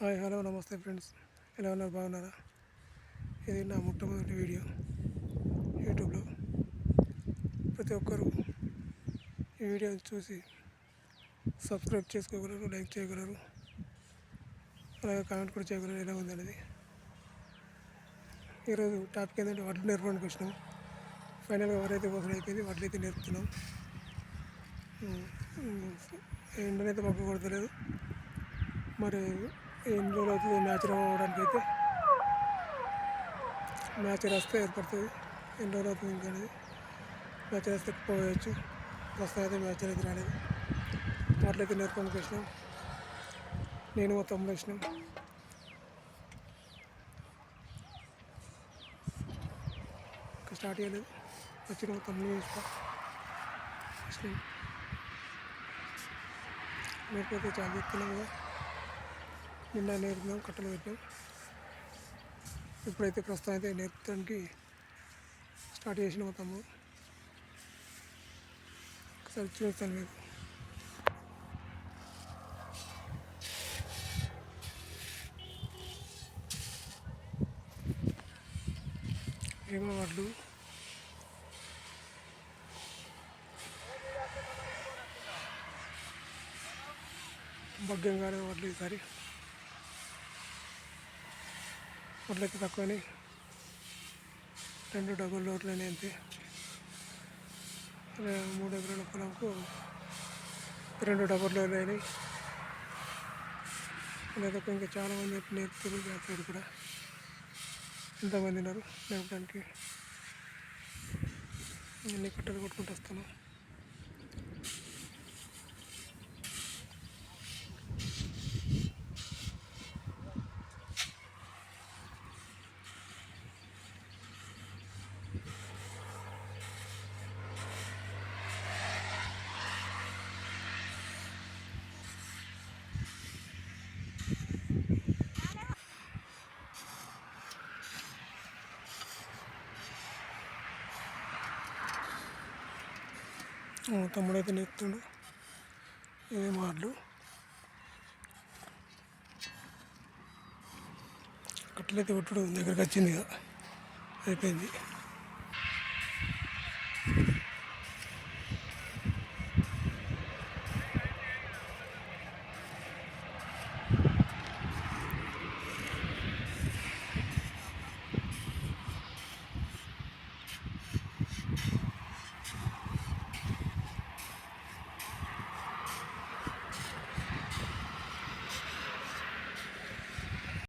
Hi hello నమస్తే friends. ఎలా ఉన్నారు? బాగున్నారా? ఇది నా మొట్టమొదటి వీడియో యూట్యూబ్లో. ప్రతి ఒక్కరూ ఈ వీడియో చూసి సబ్స్క్రైబ్ చేసుకోగలరు లైక్ చేయగలరు. అలాగే కామెంట్ కూడా చేయగలరు ఎలా ఉంది అనేది. ఈరోజు టాపిక్ ఏంటంటే వడ్లు నేర్పడానికి వచ్చినాం. ఫైనల్గా ఎవరైతే కోసం అయిపోయింది వడ్లు అయితే నేర్పుతున్నాం. ఉమ్, ఉమ్, ఎండనైతే మాకు కొడతలేదు. మరి ఎన్ని రోజులు అవుతుంది మ్యాచ్ రావడానికి అయితే మ్యాచ్ రాస్తే ఏర్పడుతుంది ఎన్ని రోజులు అవుతుంది ఇంకా అనేది మ్యాచ్ రాస్తే పోయచ్చు ప్రస్తుతం అయితే మ్యాచ్ అనేది రాలేదు అట్లయితే నేర్పడానికి వచ్చినాం నేను మా తమ్ముడు వచ్చినాం ఇంకా స్టార్ట్ చేయలేదు వచ్చిన మా తమ్ముడు వేసుకో వచ్చినాం నేర్పైతే చాలా చెప్తున్నాం కదా నిన్న నేర్పుదాం కట్టలు పెట్టాం ఇప్పుడైతే ప్రస్తుతం అయితే నేర్పడానికి స్టార్ట్ చేసిన మా ఒకసారి చూస్తాను మీకు. ఏమో వడ్లు. భగ్యంగానే వడ్లు ఈసారి. వడ్లయితే తక్కువని. రెండు డబుల్ లోట్లని అంతే. మూడు ఎకరాల పొలంకు రెండు డబుల్ డోర్లు అయినాయి. అలా తప్ప ఇంకా చాలామంది నేర్పుతారు చేస్తారు కూడా ఎంతమంది ఉన్నారు. నేర్పడానికి అన్ని కట్టలు కొట్టుకుంటూ వస్తాను ఆ, తమ్ముడైతే నెత్తుడు ఇదే మాటలు కట్టలైతే కొట్టుడు దగ్గరికి వచ్చింది ఇక అయిపోయింది.